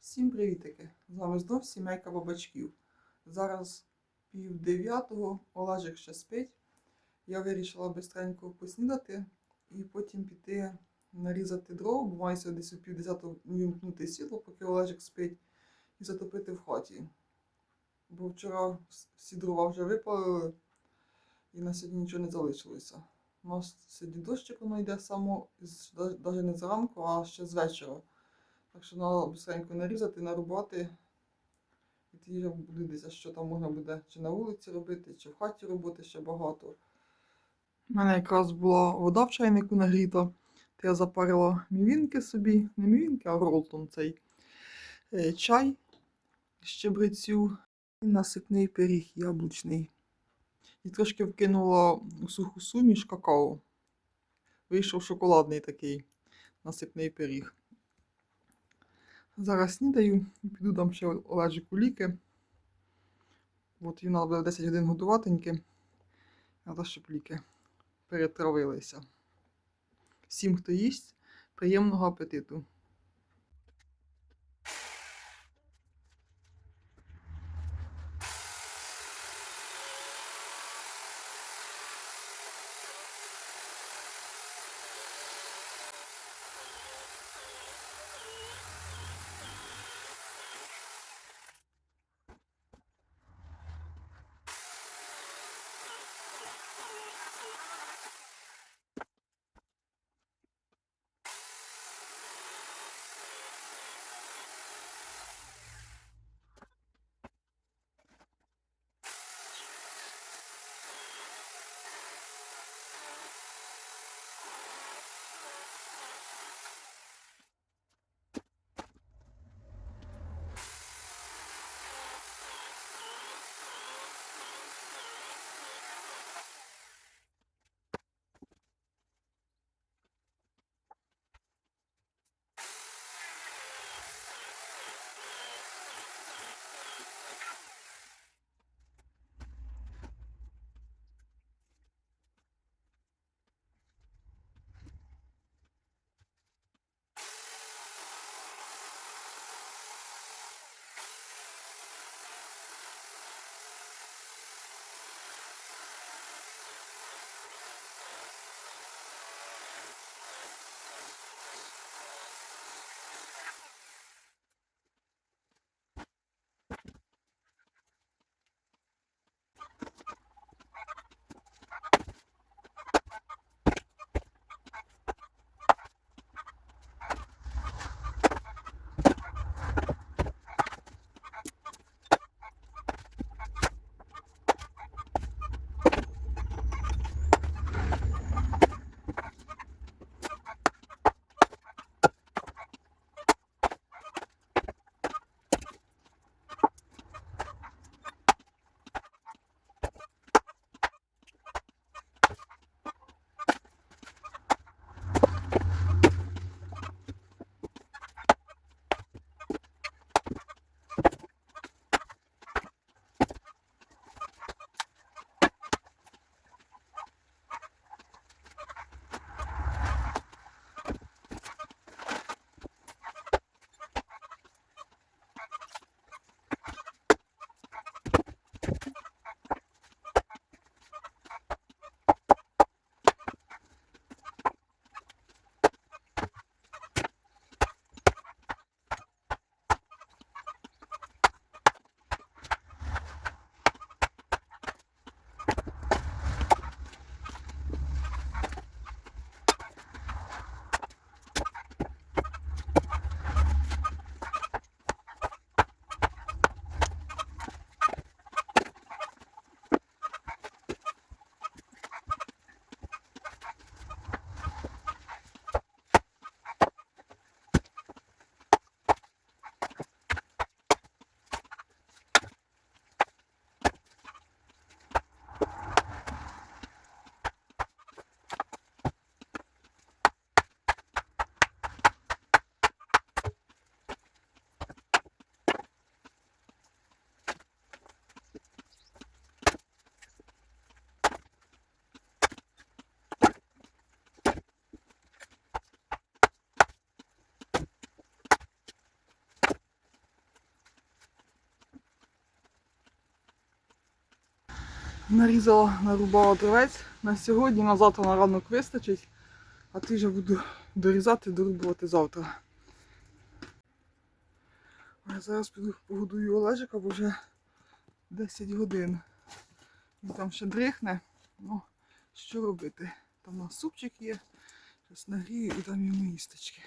Всім привітики! З вами знов сімейка бабачків. Зараз пів дев'ятого, Олежик ще спить. Я вирішила бистренько поснідати і потім піти нарізати дров, бо маю десь у пів десятого вімкнути світло, поки Олежик спить, і затопити в хаті. Бо вчора всі дрова вже випалили, і на сьогодні нічого не залишилося. У нас сьогодні дощик воно йде само, навіть не зранку, а ще з вечора. Так що треба быстренько нарізати, нарубати. І тоді вже буде що там можна буде чи на вулиці робити, чи в хаті робити ще багато. У мене якраз була вода в чайнику нагріта, то я запарила мівінки собі, не мівінки, а ролтон цей е, чай з щебрецю і насипний пиріг яблучний. І трошки вкинула у суху суміш какао. Вийшов шоколадний такий насипний пиріг. Зараз снідаю і піду дам ще Олежику ліки. От їм треба буде 10 годин годуватеньки. Треба, щоб ліки перетравилися. Всім, хто їсть, приємного апетиту. Нарізала, нарубала дровець на сьогодні, на завтра на ранок вистачить, а ти вже буду дорізати, дорубувати завтра. А зараз піду погодую Олежика, бо вже 10 годин. Він там ще дрихне. Ну, що робити? Там у нас супчик є. Зараз нагрію і там йому їсточки.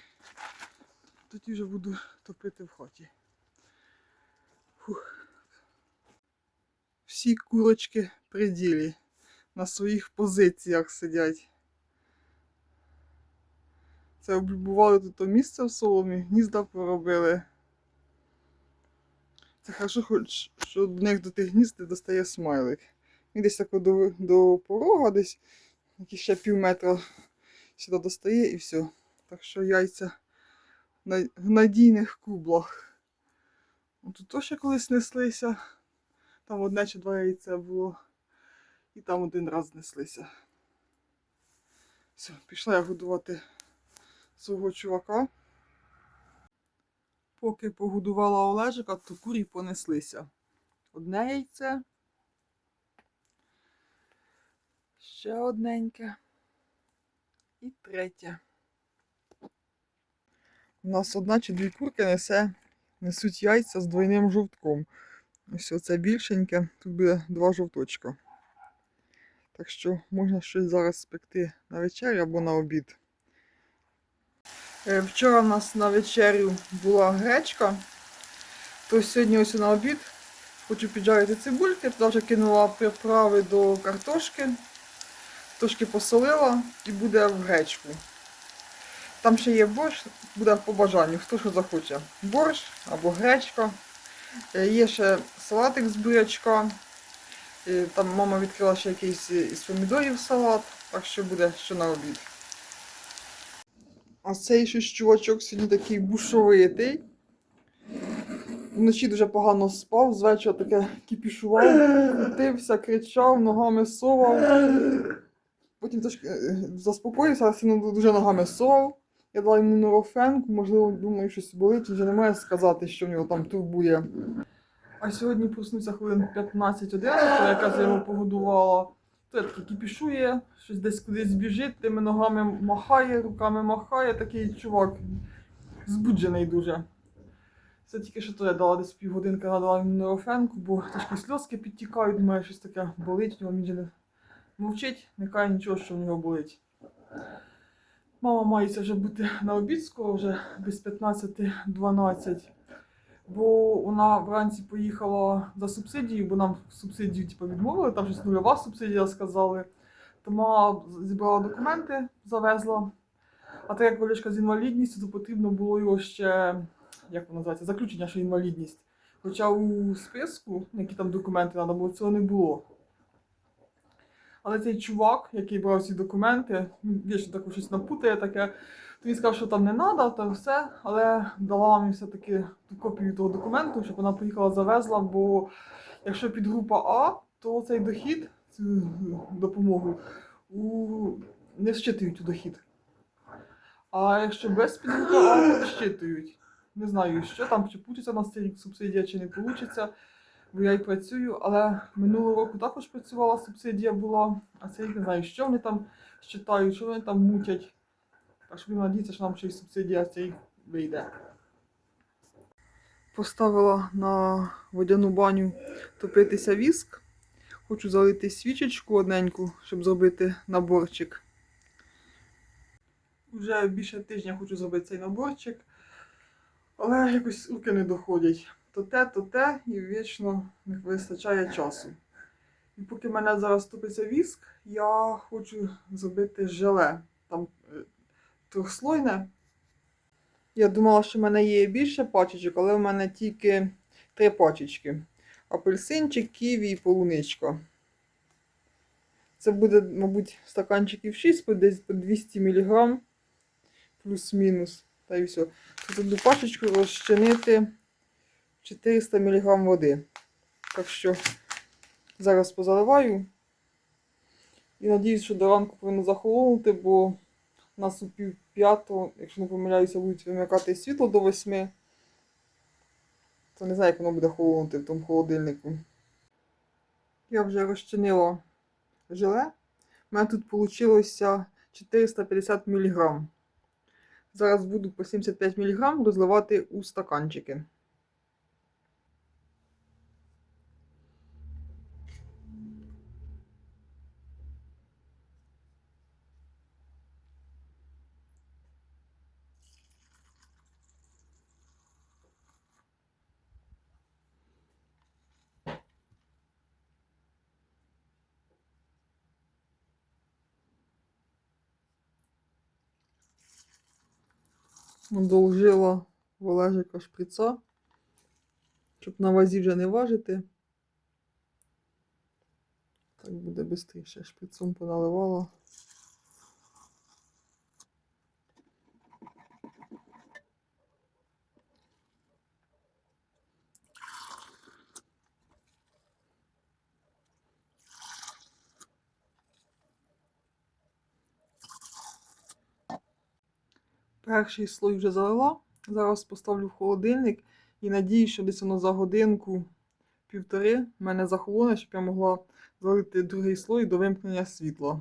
Тоді вже буду топити в хаті. Фух. Всі курочки при ділі. На своїх позиціях сидять. Це облюбували тут місце в соломі, гнізда поробили. Це хорошо, хоч що до них до тих гнізд не достає смайлик. Він десь так до, до порога, десь якісь ще пів метра сюди достає і все. Так що яйця в надійних кублах. Тут теж колись неслися. Там одне чи два яйця було. І там один раз неслися. Все, пішла я годувати свого чувака. Поки погодувала Олежика, то курі понеслися. Одне яйце. Ще одненьке. І третє. У нас одна чи дві курки несе, несуть яйця з двойним жовтком. Ось оце більшеньке, тут буде два жовточка. Так що можна щось зараз спекти на вечерю або на обід. Е, Вчора в нас на вечерю була гречка, то сьогодні ось на обід хочу піджарити цибульки, туди вже кинула приправи до картошки, трошки посолила і буде в гречку. Там ще є борщ, буде по бажанню, хто що захоче. Борщ або гречка. Е, Є ще салатик з бурячка. Е, Там мама відкрила ще якийсь із помідорів салат, так що буде що на обід. А цей щось чувачок сьогодні такий бушовитий. Вночі дуже погано спав, з вечора таке кіпішував, крутився, кричав, ногами совав. Потім трошки е, заспокоївся, але сильно дуже ногами совав. Я дала йому нурофенку, можливо, думаю, щось болить, він вже не має сказати, що в нього там турбує. А сьогодні проснувся хвилин 15-11, яка я його погодувала. То я такий кіпішує, щось десь кудись біжить, тими ногами махає, руками махає, такий чувак збуджений дуже. Це тільки що то я дала десь півгодинки надала йому нурофенку, бо трішки сльозки підтікають, думаю, щось таке болить, в нього він же не мовчить, не каже нічого, що в нього болить. Мама мається вже бути на обід вже без 15-12. Бо вона вранці поїхала за субсидією, бо нам субсидію типу, відмовили, там щось нульова субсидія сказали. То мама зібрала документи, завезла. А так як Олешка з інвалідністю, то потрібно було його ще, як воно називається, заключення, що інвалідність. Хоча у списку, які там документи треба було, цього не було. Але цей чувак, який брав ці документи, він вічно так щось напутає таке. То він сказав, що там не треба, та все, але дала мені все-таки копію того документу, щоб вона поїхала завезла, бо якщо підгрупа А, то цей дохід, цю допомогу, у... не вщитують у дохід. А якщо без підгрупи А, то вщитують. Не знаю, що там, чи получиться на цей рік субсидія, чи не вийде, бо я й працюю, але минулого року також працювала, субсидія була, а цей рік не знаю, що вони там щитають, що вони там мутять. Що будемо надіятися, що нам ще й субсидія цей вийде. Поставила на водяну баню топитися віск. Хочу залити свічечку одненьку, щоб зробити наборчик. Вже більше тижня хочу зробити цей наборчик, але якось руки не доходять. То те, то те, і вічно не вистачає часу. І поки мене зараз топиться віск, я хочу зробити желе. Там е, трьохслойне. Я думала, що в мене є більше пачечок, але в мене тільки три пачечки. Апельсинчик, ківі і полуничка. Це буде, мабуть, стаканчиків 6, по десь по 200 мг. Плюс-мінус. Та і все. Тут одну пачечку розчинити 400 мг води. Так що зараз позаливаю. І надіюсь, що до ранку повинно захолонути, бо нас у пів п'ятого, якщо не помиляюся, будуть вимикати світло до восьми. То не знаю, як воно буде холонути в тому холодильнику. Я вже розчинила желе. У мене тут вийшло 450 мг. Зараз буду по 75 мг розливати у стаканчики. Одолжила в Олежика шприца, щоб на вазі вже не важити. Так буде швидше. Шприцом поналивала. Перший слой вже залила. Зараз поставлю в холодильник і надію, що десь воно за годинку півтори мене захолоне, щоб я могла залити другий слой до вимкнення світла.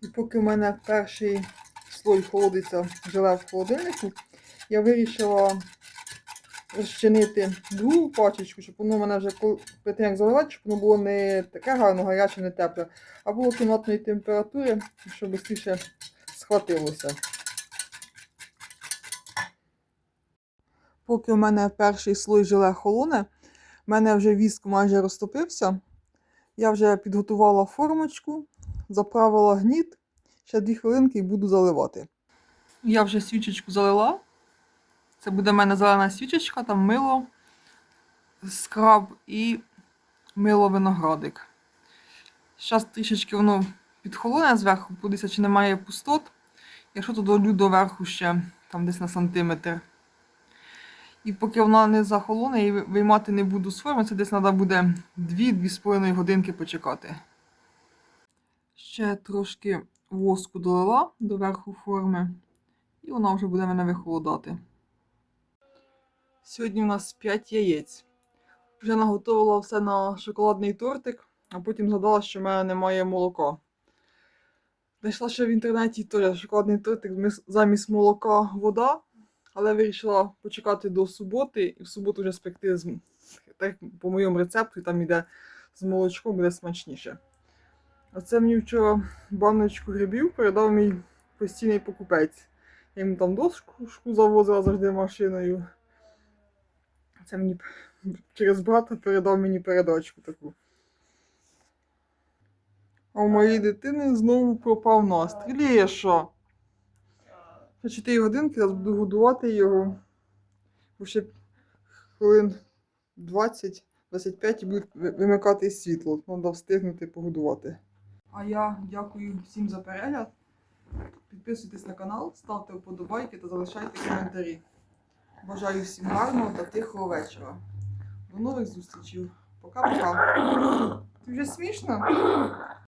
І поки в мене перший слой холодиться желе в холодильнику, я вирішила розчинити другу пачечку, щоб воно в мене вже перед як заливати, щоб воно було не таке гарно гаряче, не тепле, а було кімнатної температури, щоб швидше схватилося. Поки у мене перший слой желе холоне, в мене вже віск майже розтопився. Я вже підготувала формочку, заправила гніт, ще дві хвилинки і буду заливати. Я вже свічечку залила. Це буде в мене зелена свічечка, там мило, скраб і мило виноградик. Зараз трішечки воно підхолоне зверху, подивися, чи немає пустот. Якщо то долю доверху ще там десь на сантиметр. І поки вона не захолоне, і виймати не буду з форми, це десь треба буде 2-2,5 годинки почекати. Ще трошки воску долила до верху форми, і вона вже буде мене вихолодати. Сьогодні у нас 5 яєць. Вже наготовила все на шоколадний тортик, а потім згадала, що в мене немає молока. Знайшла ще в інтернеті теж шоколадний тортик замість молока вода, але вирішила почекати до суботи і в суботу вже спекти з, так по моєму рецепту, і там іде з молочком, буде смачніше. А це мені вчора баночку грибів передав мій постійний покупець. Я йому там дошку завозила завжди машиною. Це мені через брата передав мені передачку таку. А у моєї дитини знову пропав настрій. Лєша! За 4 годинки зараз буду годувати його. Бо ще хвилин 20-25 і буде вимикати світло. Треба встигнути погодувати. А я дякую всім за перегляд. Підписуйтесь на канал, ставте вподобайки та залишайте коментарі. Бажаю всім гарного та тихого вечора. До нових зустрічей. Пока-пока. Ти вже смішно?